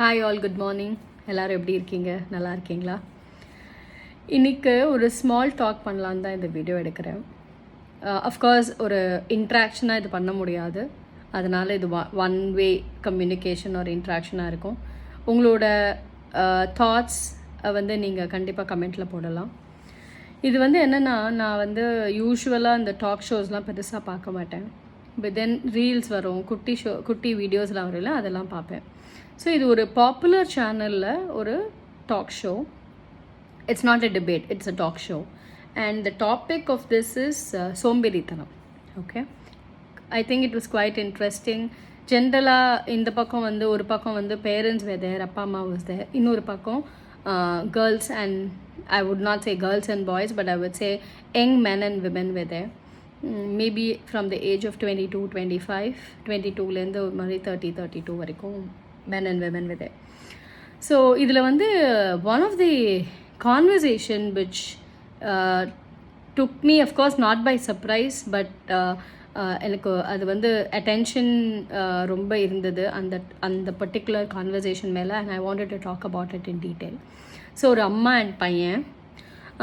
Hi all good morning எல்லோரும் எப்படி இருக்கீங்க? நல்லா இருக்கீங்களா? இன்றைக்கு ஒரு ஸ்மால் டாக் பண்ணலான்னு தான் இந்த வீடியோ எடுக்கிறேன். Uh, அஃப்கோர்ஸ் ஒரு இன்ட்ராக்ஷனாக இது பண்ண முடியாது. அதனால் இது ஒன் வே கம்யூனிகேஷன் ஒரு இன்ட்ராக்ஷனாக இருக்கும். உங்களோட uh, தாட்ஸ் வந்து நீங்கள் கண்டிப்பாக கமெண்ட்டில் போடலாம். இது வந்து என்னென்னா நான் வந்து யூஸ்வலாக இந்த டாக் ஷோஸ்லாம் பெருசாக பார்க்க மாட்டேன். பட் தென் ரீல்ஸ் வரும் குட்டி ஷோ குட்டி வீடியோஸ்லாம் வரும்ல அதெல்லாம் பார்ப்பேன். ஸோ இது ஒரு பாப்புலர் சேனலில் ஒரு talk show it's not a debate it's a talk show and the topic of this is சோம்பேறித்தனம். Okay I think it was quite interesting ஜென்ரலாக இந்த பக்கம் வந்து ஒரு பக்கம் வந்து பேரண்ட்ஸ் வேதர் அப்பா அம்மா வாஸ் தேர் இன்னொரு பக்கம் girls and I would not say girls and boys but I would say young men and women whether maybe from the age of twenty two twenty five twenty டூலேருந்து ஒரு மாதிரி thirty thirty two வரைக்கும் men and women with so இதில் வந்து one of the conversation which took me of course not by surprise but எனக்கு அது வந்து attention uh, ரொம்ப இருந்தது அந்த அந்த பர்டிகுலர் கான்வர்சேஷன் மேலே and I wanted to talk about it in detail so ஒரு அம்மா அண்ட் பையன்.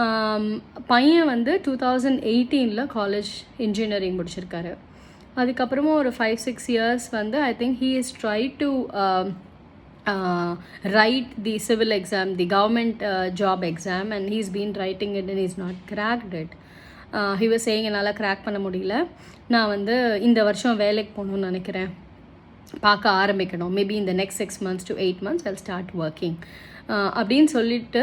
Um, பையன் வந்து டூ தௌசண்ட் எயிட்டீனில் காலேஜ் இன்ஜினியரிங் முடிச்சிருக்காரு. அதுக்கப்புறமா ஒரு ஃபைவ் சிக்ஸ் இயர்ஸ் வந்து I think he is try to write the civil exam the government job exam and he's been writing it and is not cracked it he was saying என்னால் crack பண்ண முடியல. நான் வந்து இந்த வருஷம் வேலைக்கு போகணுன்னு நினைக்கிறேன். பார்க்க ஆரம்பிக்கணும். மேபி இந்த next six months to eight months I start working அப்படின்னு சொல்லிட்டு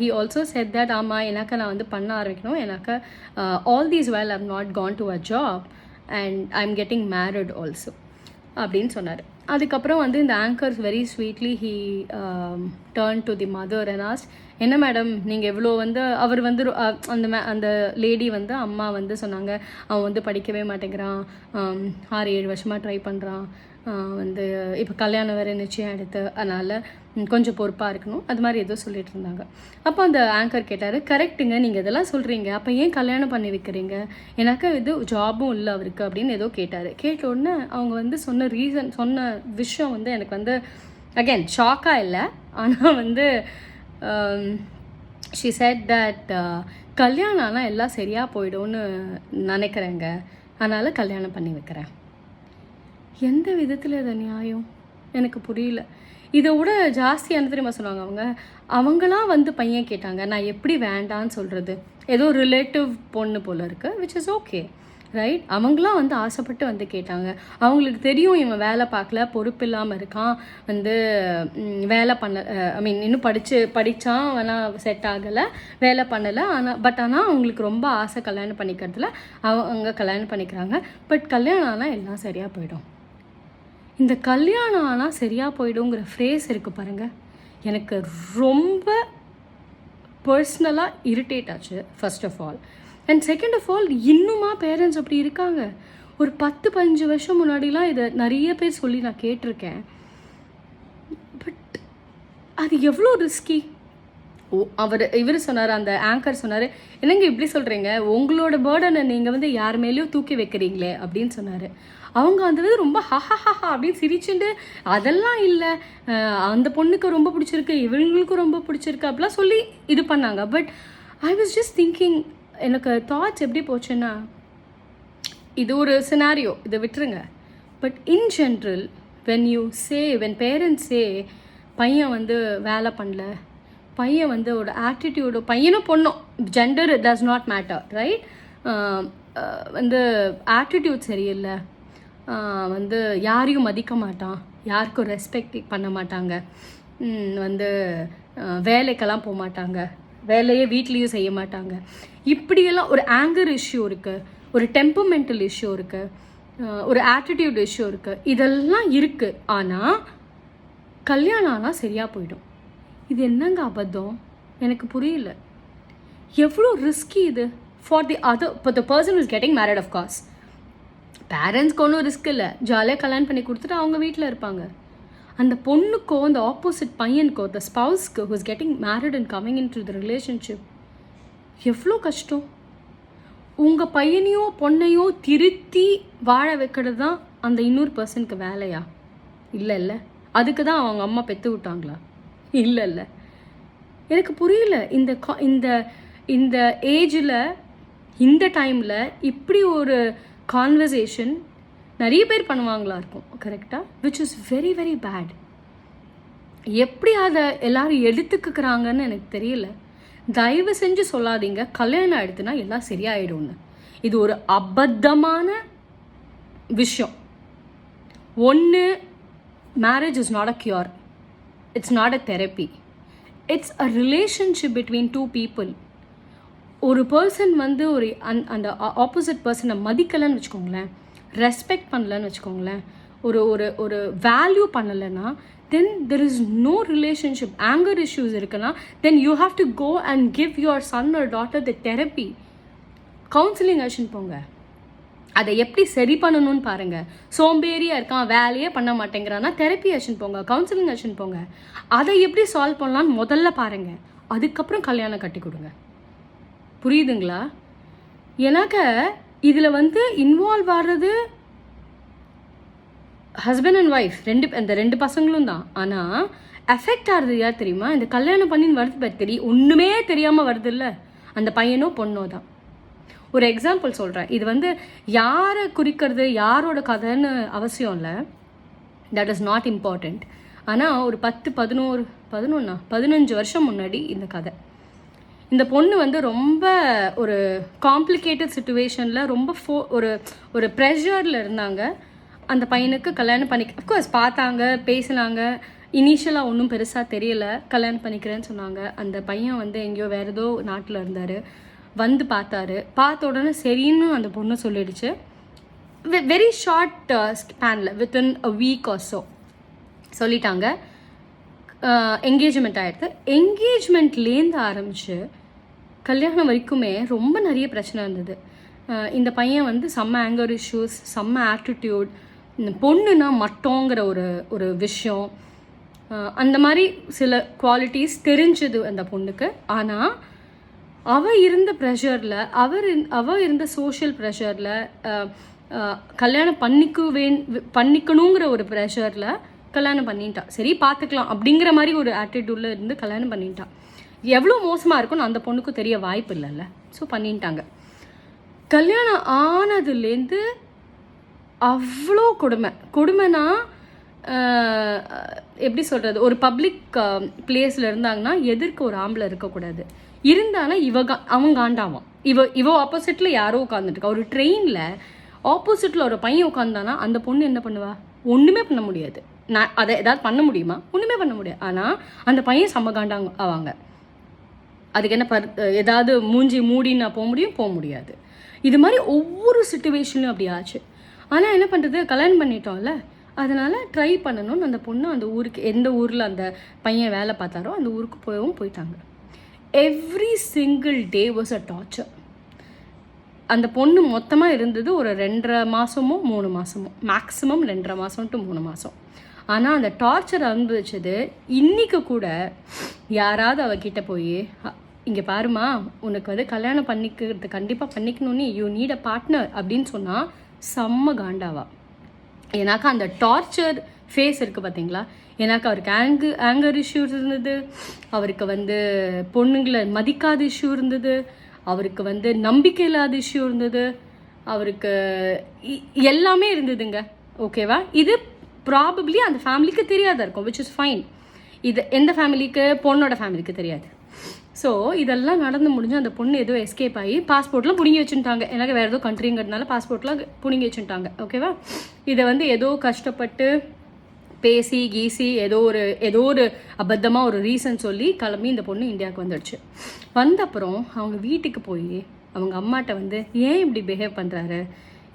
ஹீ ஆல்சோ செட் தட் ஆமாம் எனக்கு நான் வந்து பண்ண ஆரம்பிக்கணும். எனக்கு all these well I'm not gone to a job and I am getting married also அப்படின்னு சொன்னார். அதுக்கப்புறம் வந்து இந்த anchors very sweetly he turned to the mother and asked என்ன மேடம் நீங்கள் எவ்வளோ வந்து அவர் வந்து அந்த மே அந்த லேடி வந்து அம்மா வந்து சொன்னாங்க அவன் வந்து படிக்கவே மாட்டேங்கிறான் ஆறு ஏழு வருஷமாக ட்ரை பண்ணுறான் வந்து இப்போ கல்யாணம் வேறு நிச்சயம் எடுத்து அதனால் கொஞ்சம் பொறுப்பாக இருக்கணும். அது மாதிரி ஏதோ சொல்லிட்டு இருந்தாங்க. அப்போ அந்த ஆங்கர் கேட்டார் கரெக்டுங்க நீங்கள் இதெல்லாம் சொல்கிறீங்க அப்போ ஏன் கல்யாணம் பண்ணி வைக்கிறீங்க? எனக்கு இது ஜாபும் இல்லை அவருக்கு அப்படின்னு ஏதோ கேட்டார். கேட்ட உடனே அவங்க வந்து சொன்ன ரீசன் சொன்ன விஷயம் வந்து எனக்கு வந்து அகைன் ஷாக்காக இல்லை. ஆனால் வந்து ஷி செட் தட் கல்யாணம் ஆனால் எல்லாம் சரியாக போயிடும்னு நினைக்கிறேங்க. அதனால் கல்யாணம் பண்ணி வைக்கிறேன். எந்த விதத்தில் இது நியாயம்? எனக்கு புரியல. இதை விட ஜாஸ்தியான தெரியுமா சொன்னாங்க அவங்க? அவங்களாம் வந்து பையன் கேட்டாங்க நான் எப்படி வேண்டான்னு சொல்கிறது ஏதோ ரிலேட்டிவ் பொண்ணு போல் இருக்குது விச் இஸ் ஓகே ரைட் அவங்களாம் வந்து ஆசைப்பட்டு வந்து கேட்டாங்க. அவங்களுக்கு தெரியும் இவன் வேலை பார்க்கல பொறுப்பு இல்லாமல் இருக்கான் வந்து வேலை பண்ண ஐ மீன் இன்னும் படித்து படித்தான் ஆனால் செட் ஆகலை வேலை பண்ணலை ஆனால் பட் ஆனால் அவங்களுக்கு ரொம்ப ஆசை கல்யாணம் பண்ணிக்கிறதுல அவங்க கல்யாணம் பண்ணிக்கிறாங்க. பட் கல்யாணம் ஆனால் எல்லாம் சரியாக போயிடும். இந்த கல்யாணம் ஆனால் சரியாக போயிடுங்கிற ஃப்ரேஸ் இருக்குது பாருங்கள் எனக்கு ரொம்ப பர்சனலாக இரிட்டேட் ஆச்சு first of all and second of all இன்னுமா பேரண்ட்ஸ் அப்படி இருக்காங்க? ஒரு பத்து பதினஞ்சு வருஷம் முன்னாடிலாம் இதை நிறைய பேர் சொல்லி நான் கேட்டிருக்கேன். பட் அது எவ்வளோ ரிஸ்கி அவர் இவர் சொன்னார் அந்த ஆங்கர் சொன்னார் என்னங்க இப்படி சொல்கிறீங்க உங்களோட பேர்டனை நீங்கள் வந்து யார் மேலேயும் தூக்கி வைக்கிறீங்களே? அப்படின்னு சொன்னார். அவங்க அந்த வந்து ரொம்ப ஹஹா ஹஹா அப்படின்னு சிரிச்சுண்டு அதெல்லாம் இல்லை. அந்த பொண்ணுக்கு ரொம்ப பிடிச்சிருக்கு இவங்களுக்கும் ரொம்ப பிடிச்சிருக்கு அப்படிலாம் சொல்லி இது பண்ணாங்க. But I was just thinking எனக்கு தாட்ஸ் எப்படி போச்சுன்னா இது ஒரு சினாரியோ இதை விட்டுருங்க. But in general when you say when parents say பையன் வந்து வேலை பண்ணல பையன் வந்து ஒரு ஆட்டிடியூடு பையனும் பொண்ணும் gender does not matter right வந்து ஆட்டிடியூட் சரியில்லை. வந்து யாரையும் மதிக்க மாட்டான் யாருக்கும் ரெஸ்பெக்ட் பண்ண மாட்டாங்க. வந்து வேலைக்கெல்லாம் போக மாட்டாங்க வேலையே வீட்லேயும் செய்ய மாட்டாங்க. இப்படியெல்லாம் ஒரு ஆங்கர் இஷ்யூ இருக்குது ஒரு டெம்பமெண்டல் இஷ்யூ இருக்குது ஒரு ஆட்டிடியூட் இஷ்யூ இருக்குது இதெல்லாம் இருக்குது ஆனால் கல்யாணம் ஆனால் சரியாக போயிடும். இது என்னங்க அபத்தம்? எனக்கு புரியல. எவ்வளோ ரிஸ்கி இது? ஃபார் தி அதர் இப்போ the person is getting married of course பேரண்ட்ஸ்க்கு ஒன்றும் ரிஸ்க் இல்லை. ஜாலியாக கல்யாணம் பண்ணி கொடுத்துட்டு அவங்க வீட்டில் இருப்பாங்க. அந்த பொண்ணுக்கோ அந்த ஆப்போசிட் பையனுக்கோ the ஸ்பவுஸ்க்கு who's getting married and coming in to the relationship எவ்வளோ கஷ்டம்? உங்கள் பையனையோ பொண்ணையோ திருத்தி வாழ வைக்கிறது தான் அந்த இன்னொரு பர்சனுக்கு வேலையா? இல்லை இல்லை. அதுக்கு தான் அவங்க அம்மா பெற்று விட்டாங்களா? இல்லை இல்லை எனக்கு புரியல இந்த கா- இந்த இந்த ஏஜில் இந்த டைமில் இப்படி ஒரு கான்வர்சேஷன் நிறைய பேர் பண்ணுவாங்களா இருக்கும் கரெக்டாக which is very very bad எப்படி அதை எல்லாரும் எடுத்துக்கிறாங்கன்னு எனக்கு தெரியல. தயவு செஞ்சு சொல்லாதீங்க. கல்யாணம் ஆயிடுத்துனா எல்லாம் சரியாயிடும்னு. இது ஒரு அபத்தமான விஷயம். ஒன்று marriage is not a cure it's not a therapy it's a relationship between two people ஒரு பர்சன் வந்து ஒரு அந் அந்த ஆப்போசிட் பர்சனை மதிக்கலைன்னு வச்சுக்கோங்களேன் ரெஸ்பெக்ட் பண்ணலன்னு வச்சுக்கோங்களேன் ஒரு ஒரு ஒரு வேல்யூ பண்ணலைன்னா then there is no relationship anger issues இருக்குன்னா then you have to go and give your son ஒரு daughter the therapy counselling action போங்க. அதை எப்படி சரி பண்ணணும்னு பாருங்க. சோம்பேறியா இருக்கான் வேலையே பண்ண மாட்டேங்கிறான்னா தெரப்பி அச்சுன்னு போங்க கவுன்சிலிங் அச்சுன்னு போங்க. அதை எப்படி சால்வ் பண்ணலாம்னு முதல்ல பாருங்க. அதுக்கப்புறம் கல்யாணம் கட்டி கொடுங்க. புரியுதுங்களா? எனக்கு இதில் வந்து இன்வால்வ் ஆகிறது ஹஸ்பண்ட் அண்ட் ஒய்ஃப் ரெண்டு இந்த ரெண்டு பசங்களும் தான். ஆனால் எஃபெக்ட் ஆகிறது யார் தெரியுமா? இந்த கல்யாணம் பண்ணின்னு வருது பாரு தெரியும் ஒன்றுமே தெரியாமல் வருது இல்லை அந்த பையனோ பொண்ணோ தான். ஒரு எக்ஸாம்பிள் சொல்கிறேன் இது வந்து யாரை குறிக்கிறது யாரோட கதைன்னு அவசியம் இல்லை. தட் இஸ் நாட் இம்பார்ட்டண்ட் ஆனால் ஒரு பத்து பதினோரு பதினொன்னா பதினஞ்சு வருஷம் முன்னாடி இந்த கதை. இந்த பொண்ணு வந்து ரொம்ப ஒரு காம்ப்ளிகேட்டட் சுச்சுவேஷனில் ரொம்ப ஃபோ ஒரு ஒரு ப்ரெஷரில் இருந்தாங்க. அந்த பையனுக்கு கல்யாணம் பண்ணி அஃப்கோர்ஸ் பார்த்தாங்க பேசினாங்க. இனிஷியலாக ஒன்றும் பெருசாக தெரியல. கல்யாணம் பண்ணிக்கிறேன்னு சொன்னாங்க. அந்த பையன் வந்து எங்கேயோ வேறு ஏதோ நாட்டில் இருந்தார். வந்து பார்த்தாரு. பார்த்த உடனே சரின்னு அந்த பொண்ணு சொல்லிடுச்சு. Very short ஸ்பேனில் within a week or so சொல்லிட்டாங்க. Uh, என்கேஜ்மெண்ட் ஆகிடுது என்கேஜ்மெண்ட்லேருந்து ஆரம்பித்து கல்யாணம் வரைக்குமே ரொம்ப நிறைய பிரச்சனை இருந்தது. Uh, இந்த பையன் வந்து செம்ம ஆங்கர் இஷ்யூஸ் செம்ம ஆட்டிடியூட் இந்த பொண்ணுனா மட்டோங்கிற ஒரு ஒரு விஷயம். Uh, அந்த மாதிரி சில குவாலிட்டிஸ் தெரிஞ்சது அந்த பொண்ணுக்கு. ஆனால் அவள் இருந்த ப்ரெஷரில் அவர் இருந்- இருந்த சோஷியல் ப்ரெஷரில் கல்யாணம் பண்ணிக்குவே பண்ணிக்கணுங்கிற ஒரு ப்ரெஷரில் கல்யாணம் பண்ணிட்டா. சரி பார்த்துக்கலாம் அப்படிங்கிற மாதிரி ஒரு ஆட்டிடியூடில் இருந்து கல்யாணம் பண்ணிட்டான் எவ்வளோ மோசமாக இருக்கும்னு அந்த பொண்ணுக்கு தெரிய வாய்ப்பு இல்லைல்ல. ஸோ பண்ணிட்டாங்க. கல்யாணம் ஆனதுலேருந்து அவ்வளோ கொடுமை. கொடுமைனா எப்படி சொல்கிறது ஒரு பப்ளிக் பிளேஸில் இருந்தாங்கன்னா எதிர்க்க ஒரு ஆம்பளை இருக்கக்கூடாது. இருந்தாலும் இவ கா அவன் காண்டாவான். இவ இவ ஆப்போசிட்டில் யாரோ உட்காந்துட்டுருக்கா ஒரு ட்ரெயினில் ஆப்போசிட்டில் ஒரு பையன் உட்காந்தானா அந்த பொண்ணு என்ன பண்ணுவா? ஒன்றுமே பண்ண முடியாது. நான் அதை ஏதாவது பண்ண முடியுமா? ஒன்றுமே பண்ண முடியாது. ஆனால் அந்த பையன் செம்ம காண்டாங்க ஆவாங்க. அதுக்கு என்ன பர் ஏதாவது மூஞ்சி மூடி நான் போக முடியும் போக முடியாது. இது மாதிரி ஒவ்வொரு சுச்சுவேஷனும் அப்படி ஆச்சு. ஆனால் என்ன பண்ணுறது கல்யாணம் பண்ணிட்டோம்ல. அதனால் ட்ரை பண்ணணும்னு அந்த பொண்ணு அந்த ஊருக்கு எந்த ஊரில் அந்த பையன் வேலை பார்த்தாரோ அந்த ஊருக்கு போகவும் போயிட்டாங்க. Every single day was a torture அந்த பொண்ணு மொத்தமாக இருந்தது ஒரு ரெண்டரை மாதமோ மூணு மாதமோ மேக்ஸிமம் ரெண்டரை மாதம் டு மூணு மாதம் ஆனால் அந்த டார்ச்சர் அனுபவிச்சது இன்றைக்கு கூட யாராவது அவகிட்ட போய் இங்கே பாருமா உனக்கு வந்து கல்யாணம் பண்ணிக்கிறது கண்டிப்பாக பண்ணிக்கணும்னு யூ நீட் அ பார்ட்னர் அப்படின்னு சொன்னால் செம்ம காண்டாவா. ஏன்னாக்கா அந்த டார்ச்சர் ஃபேஸ் இருக்குது பார்த்தீங்களா? ஏன்னாக்கா அவருக்கு ஆங்கு ஆங்கர் இஷ்யூஸ் இருந்தது. அவருக்கு வந்து பொண்ணுங்களை மதிக்காத இஷ்யூ இருந்தது. அவருக்கு வந்து நம்பிக்கை இல்லாத இஷ்யூ இருந்தது. அவருக்கு இ- எல்லாமே இருந்ததுங்க. ஓகேவா இது ப்ராபப்ளி அந்த ஃபேமிலிக்கு தெரியாத இருக்கும் விச் இஸ் ஃபைன் இது எந்த ஃபேமிலிக்கு பொண்ணோட ஃபேமிலிக்கு தெரியாது. ஸோ இதெல்லாம் நடந்து முடிஞ்சு அந்த பொண்ணு ஏதோ எஸ்கேப் ஆகி பாஸ்போர்ட்லாம் பிடுங்கி வச்சுட்டாங்க. எனக்கு வேறு ஏதோ கண்ட்ரிங்கிறதுனால பாஸ்போர்ட்லாம் பிடுங்கி வச்சுட்டாங்க. ஓகேவா இதை வந்து ஏதோ கஷ்டப்பட்டு பேசி கீசி ஏதோ ஒரு ஏதோ ஒரு அபத்தமாக ஒரு ரீசன் சொல்லி கிளம்பி இந்த பொண்ணு இந்தியாவுக்கு வந்துடுச்சு. வந்தப்புறம் அவங்க வீட்டுக்கு போய் அவங்க அம்மாட்ட வந்து ஏன் இப்படி பிஹேவ் பண்ணுறாரு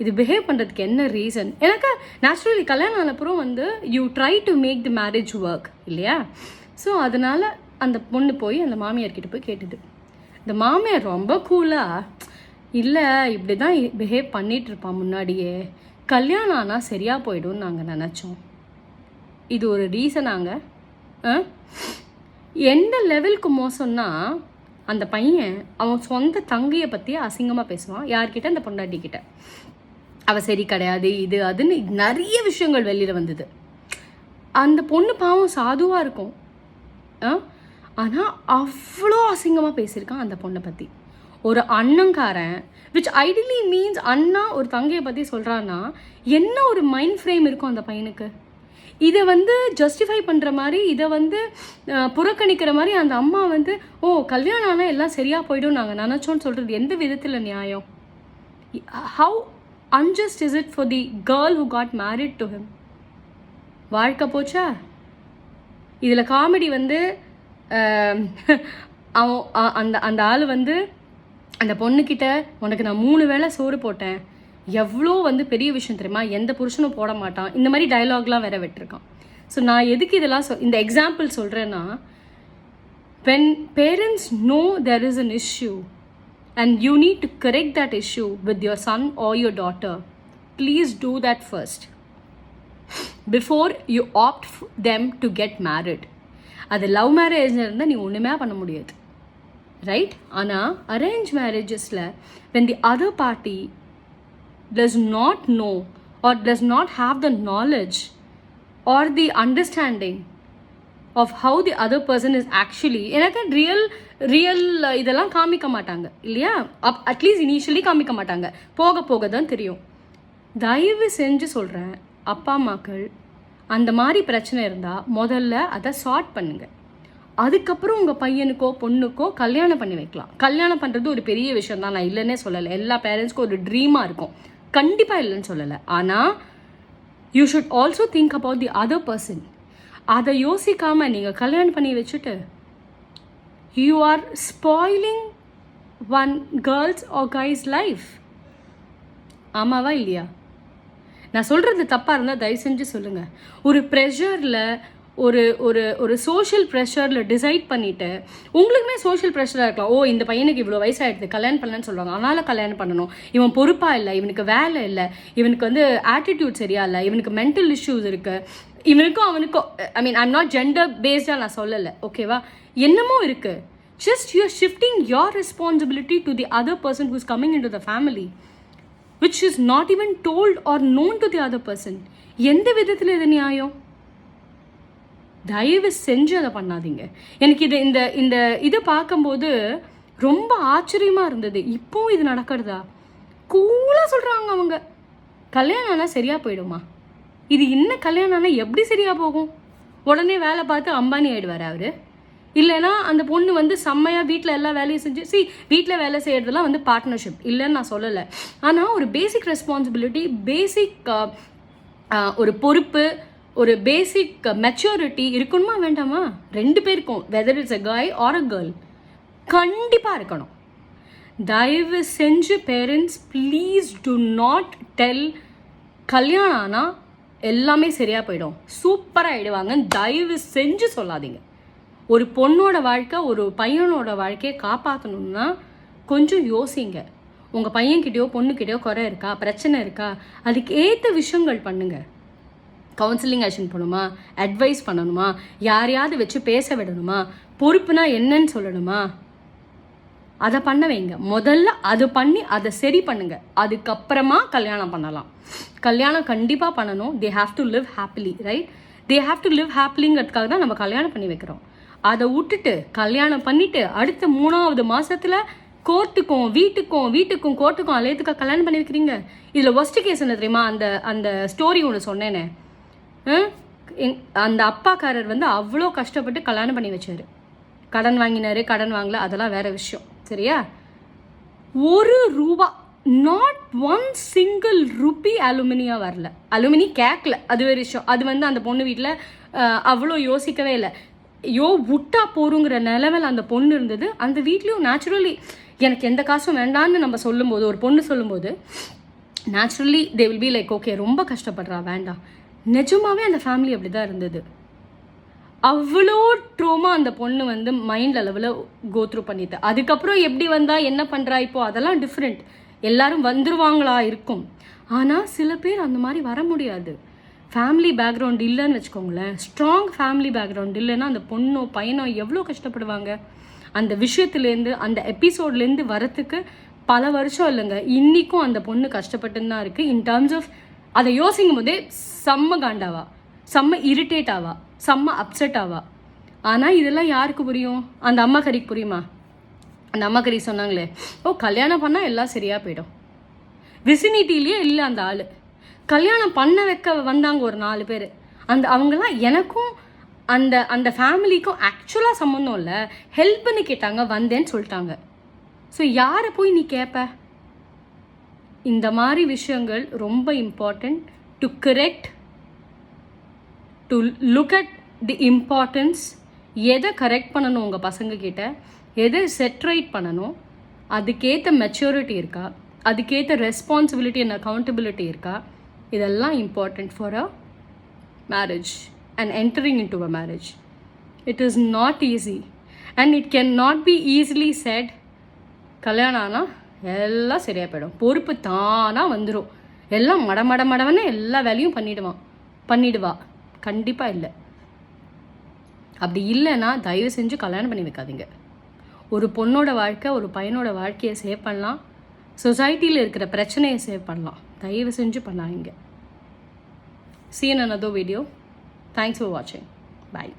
இது பிஹேவ் பண்ணுறதுக்கு என்ன ரீசன் எனக்கு நேச்சுரலி கல்யாணம் ஆனப்புறம் வந்து you try to make the marriage work இல்லையா? ஸோ அதனால் அந்த பொண்ணு போய் அந்த மாமியார்கிட்ட போய் கேட்டுது. இந்த மாமியார் ரொம்ப கூலாக இல்லை இப்படி தான் பிஹேவ் பண்ணிகிட்ருப்பான் முன்னாடியே. கல்யாணம் ஆனால் சரியாக போயிடும்னு நாங்கள் நினச்சோம். இது ஒரு ரீசனாங்க. ஆ? எந்த லெவலுக்கு மோசம்னா அந்த பையன் அவன் சொந்த தங்கையை பற்றி அசிங்கமாக பேசுவான். யார்கிட்ட? அந்த பொண்டாட்டி கிட்ட சரி கிடையாது இது அதுன்னு நிறைய விஷயங்கள் வெளியில் வந்தது. அந்த பொண்ணு பாவம் சாதுவாக இருக்கும். ஆ? ஆனால் அவ்வளோ அசிங்கமாக பேசியிருக்கான் அந்த பொண்ணை பற்றி ஒரு அண்ணங்காரன் விச் ஐடியலி மீன்ஸ் அண்ணா ஒரு தங்கையை பற்றி சொல்கிறான்னா என்ன ஒரு மைண்ட் ஃப்ரேம் இருக்கும் அந்த பையனுக்கு? இதை வந்து ஜஸ்டிஃபை பண்ணுற மாதிரி இதை வந்து புறக்கணிக்கிற மாதிரி அந்த அம்மா வந்து ஓ கல்யாணம் ஆனால் எல்லாம் சரியாக போயிடும் நாங்கள் நினச்சோன்னு சொல்கிறது எந்த விதத்தில் நியாயம்? How unjust is it for the girl who got married to him வாழ்க்கை போச்சா? இதில் காமெடி வந்து அவன் அந்த அந்த ஆள் வந்து அந்த பொண்ணுக்கிட்ட உனக்கு நான் மூணு வேளை சோறு போட்டேன். எவ்வளோ வந்து பெரிய விஷயம் தெரியுமா எந்த புருஷனும் போட மாட்டான் இந்த மாதிரி டைலாக்லாம் வேற விட்டுருக்கான் ஸோ நான் எதுக்கு இதெல்லாம் சொ இந்த எக்ஸாம்பிள் சொல்கிறேன்னா when parents know there is an issue and you need to correct that issue with your son or your daughter please do that first before you opt them to get married அது love மேரேஜில் இருந்தால் நீ ஒன்றுமே பண்ண முடியாது right ஆனால் arrange மேரேஜஸில் when the other party does not know or does not have the knowledge or the understanding of how the other person is actually எனக்கு real real இதெல்லாம் காமிக்க மாட்டாங்க இல்லையா? அப் அட்லீஸ்ட் இனிஷியலி காமிக்க மாட்டாங்க. போக போக தான் தெரியும். தயவு செஞ்சு சொல்கிறேன் அப்பா அம்மாக்கள் அந்த மாதிரி பிரச்சனை இருந்தால் முதல்ல அதை சார்ட் பண்ணுங்கள் அதுக்கப்புறம் உங்கள் பையனுக்கோ பொண்ணுக்கோ கல்யாணம் பண்ணி வைக்கலாம். கல்யாணம் பண்ணுறது ஒரு பெரிய விஷயம் தான் நான் இல்லைன்னே சொல்லலை. எல்லா பேரண்ட்ஸ்க்கும் ஒரு ட்ரீமாக இருக்கும். கண்டிப்பாக இல்லைன்னு சொல்லலை. ஆனால் you should also think about the other person அதை யோசிக்காமல் நீங்கள் கல்யாணம் பண்ணி வச்சுட்டு you are spoiling one girls or guys life ஆமாவா இல்லையா? நான் சொல்கிறது தப்பாக இருந்தால் தயவு செஞ்சு சொல்லுங்கள் ஒரு ப்ரெஷரில் ஒரு ஒரு ஒரு சோஷியல் ப்ரெஷரில் டிசைட் பண்ணிவிட்டு உங்களுக்குமே சோஷியல் ப்ரெஷராக இருக்கலாம். ஓ இந்த பையனுக்கு இவ்வளோ வயசாகிடுது கல்யாணம் பண்ணலன்னு சொல்லுவாங்க. அதனால் கல்யாணம் பண்ணணும். இவன் பொறுப்பாக இல்லை இவனுக்கு வேலை இல்லை இவனுக்கு வந்து ஆட்டிடியூட் சரியா இல்லை இவனுக்கு மென்டல் இஷ்யூஸ் இருக்குது இவனுக்கும் அவனுக்கும் I mean I'm not gender பேஸ்டாக நான் சொல்லலை. ஓகேவா என்னமோ இருக்குது just you're shifting your responsibility to the other person who's coming in to the family which is not even told or known to the other person எந்த விதத்தில் இது நியாயம்? தயவு செஞ்சு அதை பண்ணாதீங்க. எனக்கு இது இந்த இந்த இது பார்க்கும்போது ரொம்ப ஆச்சரியமாக இருந்தது. இப்போவும் இது நடக்கிறதா? கூலாக சொல்கிறாங்க அவங்க. கல்யாணம் ஆனால் சரியாக போயிடுமா? இது இன்னும் கல்யாணம் ஆனால் எப்படி சரியாக போகும்? உடனே வேலை பார்த்து அம்பானி ஆகிடுவார் அவர். இல்லைன்னா அந்த பொண்ணு வந்து செம்மையாக வீட்டில் எல்லா வேலையும் செஞ்சு சி வீட்டில் வேலை செய்கிறதுலாம் வந்து பார்ட்னர்ஷிப் இல்லைன்னு நான் சொல்லலை. ஆனால் ஒரு பேசிக் ரெஸ்பான்சிபிலிட்டி பேசிக் ஒரு பொறுப்பு ஒரு பேசிக் மெச்சூரிட்டி இருக்கணுமா வேண்டாமா? ரெண்டு பேருக்கும் வெதர் இட்ஸ் அ காய் ஆர் அ கேர்ள் கண்டிப்பாக இருக்கணும். தயவு செஞ்சு parents please do not tell கல்யாணம் ஆனால் எல்லாமே சரியாக போயிடும். சூப்பராக ஆகிடுவாங்க தயவு செஞ்சு சொல்லாதீங்க. ஒரு பொண்ணோட வாழ்க்கை ஒரு பையனோட வாழ்க்கையை காப்பாற்றணும்னா கொஞ்சம் யோசிங்க. உங்கள் பையன்கிட்டயோ பொண்ணுக்கிட்டயோ குறை இருக்கா? பிரச்சனை இருக்கா? அதுக்கு ஏற்ற விஷயங்கள் பண்ணுங்கள் கவுன்சிலிங் ஆக்ஷன் பண்ணணுமா? அட்வைஸ் பண்ணணுமா? யாரையாவது வச்சு பேச விடணுமா? பொறுப்புனா என்னன்னு சொல்லணுமா? அதை பண்ண வைங்க. முதல்ல அது பண்ணி அதை சரி பண்ணுங்க. அதுக்கப்புறமா கல்யாணம் பண்ணலாம். கல்யாணம் கண்டிப்பாக பண்ணணும். They have to live happily right they have to live ஹாப்பிலிங்கிறதுக்காக தான் நம்ம கல்யாணம் பண்ணி வைக்கிறோம். அதை விட்டுட்டு கல்யாணம் பண்ணிட்டு அடுத்த மூணாவது மாசத்துல கோர்ட்டுக்கும் வீட்டுக்கும் வீட்டுக்கும் கோர்ட்டுக்கும் அலையத்துக்காக கல்யாணம் பண்ணி வைக்கிறீங்க? இதில் ஒஸ்ட் கேஸ் என்ன தெரியுமா? அந்த அந்த ஸ்டோரி ஒன்று சொன்னேனே. அந்த அப்பாக்காரர் வந்து அவ்வளோ கஷ்டப்பட்டு கல்யாணம் பண்ணி வச்சார். கடன் வாங்கினாரு கடன் வாங்கல அதெல்லாம் வேறு விஷயம். சரியா? ஒரு ரூபா நாட் ஒன் சிங்கிள் ருபி அலுமினியா வரல. அலுமினி கேட்கல அது வேறு விஷயம். அது வந்து அந்த பொண்ணு வீட்டில் அவ்வளோ யோசிக்கவே இல்லை. யோ விட்டா போருங்கிற நிலவில் அந்த பொண்ணு இருந்தது. அந்த வீட்லேயும் நேச்சுரலி எனக்கு எந்த காசும் வேண்டான்னு நம்ம சொல்லும்போது ஒரு பொண்ணு சொல்லும்போது naturally they will be like okay ரொம்ப கஷ்டப்படுறா வேண்டாம். நிஜமாவே அந்த ஃபேமிலி அப்படி தான் இருந்தது. அவ்வளோ ட்ரோமா அந்த பொண்ணு வந்து மைண்ட் அளவில் கோத்ரூ பண்ணிட்டு. அதுக்கப்புறம் எப்படி வந்தா என்ன பண்ணுறா இப்போ? அதெல்லாம் டிஃப்ரெண்ட் எல்லாரும் வந்துருவாங்களா இருக்கும். ஆனால் சில பேர் அந்த மாதிரி வர முடியாது. ஃபேமிலி பேக்ரவுண்ட் இல்லைன்னு வச்சுக்கோங்களேன். ஸ்ட்ராங் ஃபேமிலி பேக்ரவுண்ட் இல்லைன்னா அந்த பொண்ணோ பையனோ எவ்வளோ கஷ்டப்படுவாங்க? அந்த விஷயத்துலேருந்து அந்த எபிசோட்லேருந்து வரத்துக்கு பல வருஷம் இல்லைங்க. இன்றைக்கும் அந்த பொண்ணு கஷ்டப்பட்டுன்னு தான் இருக்குது இன் டர்ம்ஸ் ஆஃப் அதை யோசிக்கும் போதே செம்ம காண்டாவா? செம்ம இரிட்டேட் ஆவா? செம்ம அப்செட் ஆவா? ஆனால் இதெல்லாம் யாருக்கு புரியும்? அந்த அம்மா கறிக்கு புரியுமா? அந்த அம்மா கறி சொன்னாங்களே ஓ கல்யாணம் பண்ணால் எல்லாம் சரியாக போயிடும். விசினிட்டிலேயே இல்லை அந்த ஆள். கல்யாணம் பண்ண வைக்க வந்தாங்க ஒரு நாலு பேர். அந்த அவங்கெல்லாம் எனக்கும் அந்த அந்த ஃபேமிலிக்கும் ஆக்சுவலாக சம்மந்தம் இல்லை. ஹெல்ப்னு கேட்டாங்க வந்தேன்னு சொல்லிட்டாங்க. ஸோ யாரை போய் நீ கேட்ப இந்த மாதிரி விஷயங்கள் ரொம்ப important to correct to look at the importance எதை கரெக்ட் பண்ணணும் உங்கள் பசங்கக்கிட்ட எதை செட்ரைட் பண்ணணும் அதுக்கேற்ற மெச்சூரிட்டி இருக்கா அதுக்கேற்ற ரெஸ்பான்சிபிலிட்டி அண்ட் அக்கௌண்டபிலிட்டி இருக்கா இதெல்லாம் important for a marriage and entering in to a marriage it is not easy and it can not be easily set கல்யாணம் ஆனால் எல்லாம் சரியாக போயிடும் பொறுப்பு தானாக வந்துடும் எல்லாம் மட மட மடவன்னு எல்லா வேலையும் பண்ணிடுவான். பண்ணிடுவா. கண்டிப்பாக இல்லை. அப்படி இல்லைன்னா தயவு செஞ்சு கல்யாணம் பண்ணி வைக்காதீங்க. ஒரு பொண்ணோட வாழ்க்கை ஒரு பையனோட வாழ்க்கையை சேவ் பண்ணலாம். சொசைட்டியில் இருக்கிற பிரச்சனையை சேவ் பண்ணலாம். தயவு செஞ்சு பண்ணாதீங்க. Seen another video thanks for வாட்சிங் பாய்